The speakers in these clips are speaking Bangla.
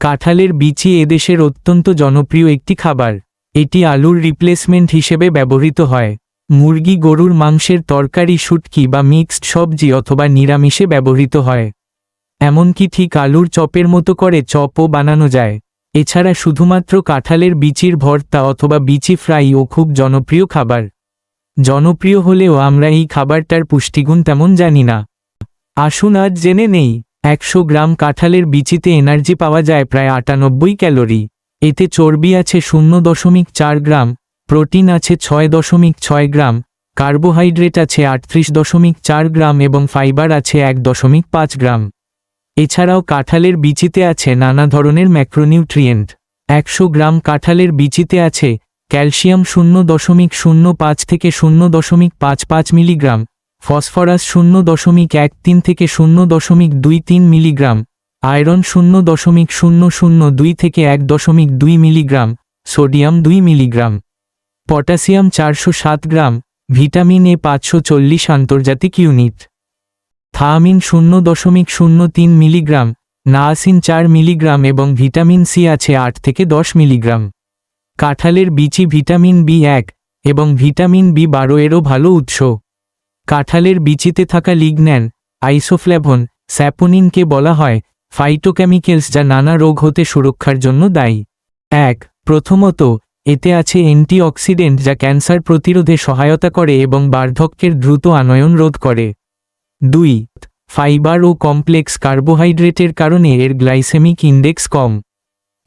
কাঁঠালের বিচি এদেশের অত্যন্ত জনপ্রিয় একটি খাবার। এটি আলুর রিপ্লেসমেন্ট হিসেবে ব্যবহৃত হয়। মুরগি গরুর মাংসের তরকারি, শুটকি বা মিক্সড সবজি অথবা নিরামিষে ব্যবহৃত হয়। এমনকি ঠিক আলুর চপের মতো করে চপও বানানো যায়। এছাড়া শুধুমাত্র কাঁঠালের বিচির ভর্তা অথবা বিচি ফ্রাইও খুব জনপ্রিয় খাবার। জনপ্রিয় হলেও আমরা এই খাবারটার পুষ্টিগুণ তেমন জানি না। আসুন আজ জেনে নেই। একশো গ্রাম কাঁঠালের বিচিতে এনার্জি পাওয়া যায় প্রায় আটানব্বই ক্যালোরি। এতে চর্বি আছে শূন্য দশমিক চার গ্রাম, প্রোটিন আছে ছয় দশমিক ছয় গ্রাম, কার্বোহাইড্রেট আছে আটত্রিশ দশমিক চার গ্রাম এবং ফাইবার আছে এক দশমিক পাঁচ গ্রাম। এছাড়াও কাঁঠালের বিচিতে আছে নানা ধরনের ম্যাক্রোনিউট্রিয়েন্ট। একশো গ্রাম কাঁঠালের বিচিতে আছে ক্যালসিয়াম শূন্য দশমিক শূন্য পাঁচ থেকে শূন্য দশমিক পাঁচ পাঁচ মিলিগ্রাম ফসফরাস শূন্য দশমিক এক তিন থেকে শূন্য দশমিক দুই তিন মিলিগ্রাম, আয়রন শূন্য দশমিক শূন্য শূন্য দুই থেকে এক দশমিক দুই মিলিগ্রাম, সোডিয়াম দুই মিলিগ্রাম, পটাশিয়াম চারশো সাত গ্রাম, ভিটামিন এ পাঁচশো চল্লিশ আন্তর্জাতিক ইউনিট থামিন শূন্য দশমিক শূন্য তিন মিলিগ্রাম, নায়াসিন চার মিলিগ্রাম এবং ভিটামিন সি আছে আট থেকে দশ মিলিগ্রাম। কাঁঠালের বিচি ভিটামিন বি এক এবং ভিটামিন বি বারো এরও ভালো উৎস। কাঁঠালের বিচিতে থাকা লিগন্যান, আইসোফ্ল্যাভন, স্যাপোনিনকে বলা হয় ফাইটোকেমিক্যালস যা নানা রোগ হতে সুরক্ষার জন্য দায়ী। এক, প্রথমত, এতে আছে অ্যান্টিঅক্সিডেন্ট যা ক্যান্সার প্রতিরোধে সহায়তা করে এবং বার্ধক্যের দ্রুত আনয়ন রোধ করে। দুই, ফাইবার ও কমপ্লেক্স কার্বোহাইড্রেটের কারণে এর গ্লাইসেমিক ইন্ডেক্স কম।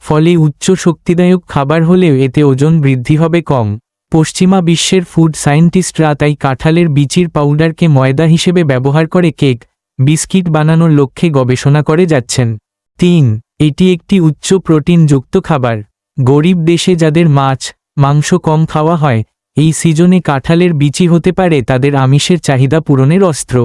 ফলে উচ্চ শক্তিদায়ক খাবার হলেও এতে ওজন বৃদ্ধি হবে কম। পশ্চিমা বিশ্বের ফুড সায়েন্টিস্টরা তাই কাঁঠালের বিচির পাউডারকে ময়দা হিসেবে ব্যবহার করে কেক, বিস্কিট বানানোর লক্ষ্যে গবেষণা করে যাচ্ছেন। তিন, এটি একটি উচ্চ প্রোটিনযুক্ত খাবার। গরিব দেশে যাদের মাছ, মাংস কম খাওয়া হয়, এই সিজনে কাঁঠালের বিচি হতে পারে তাদের আমিষের চাহিদা পূরণের অস্ত্র।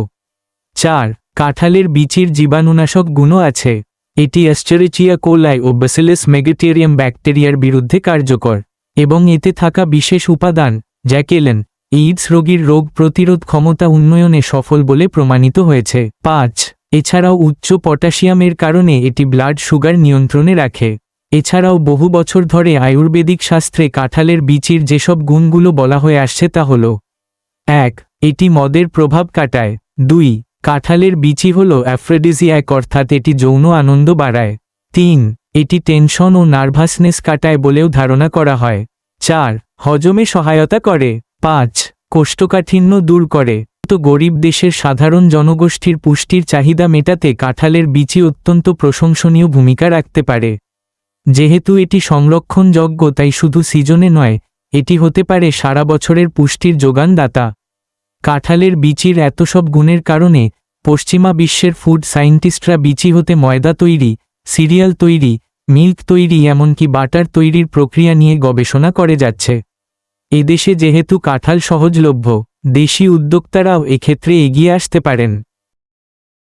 চার, কাঁঠালের বিচির জীবাণুনাশক গুণও আছে। এটি অ্যাস্টারেচিয়া কোলাই ও ব্যাসিলাস মেগেটেরিয়াম ব্যাকটেরিয়ার বিরুদ্ধে কার্যকর। এবং এতে থাকা বিশেষ উপাদান, জ্যাকেলেন, এইডস রোগীর রোগ প্রতিরোধ ক্ষমতা উন্নয়নে সফল বলে প্রমাণিত হয়েছে। পাঁচ, এছাড়াও উচ্চ পটাশিয়ামের কারণে এটি ব্লাড সুগার নিয়ন্ত্রণে রাখে। এছাড়াও বহু বছর ধরে আয়ুর্বেদিক শাস্ত্রে কাঁঠালের বিচির যেসব গুণগুলো বলা হয়ে আসছে তা হল এক, এটি মদের প্রভাব কাটায়। দুই, কাঁঠালের বিচি হল অ্যাফ্রেডিজিয়াক অর্থাৎ এটি যৌন আনন্দ বাড়ায়। তিন এটি টেনশন ও নার্ভাসনেস কাটায় বলেও ধারণা করা হয়। চার, হজমে সহায়তা করে। পাঁচ, কোষ্ঠকাঠিন্য দূর করে। তো গরিব দেশের সাধারণ জনগোষ্ঠীর পুষ্টির চাহিদা মেটাতে কাঁঠালের বিচি অত্যন্ত প্রশংসনীয় ভূমিকা রাখতে পারে। যেহেতু এটি সংরক্ষণযোগ্য, তাই শুধু সিজনে নয়, এটি হতে পারে সারা বছরের পুষ্টির যোগানদাতা। কাঁঠালের বিচির এত সব গুণের কারণে পশ্চিমা বিশ্বের ফুড সায়েন্টিস্টরা বিচি হতে ময়দা তৈরি, সিরিয়াল তৈরি মিল্ক তৈরি এমনকি বাটার তৈরির প্রক্রিয়া নিয়ে গবেষণা করে যাচ্ছে। এদেশে যেহেতু কাঁঠাল সহজলভ্য, দেশি উদ্যোক্তারাও এক্ষেত্রে এগিয়ে আসতে পারেন।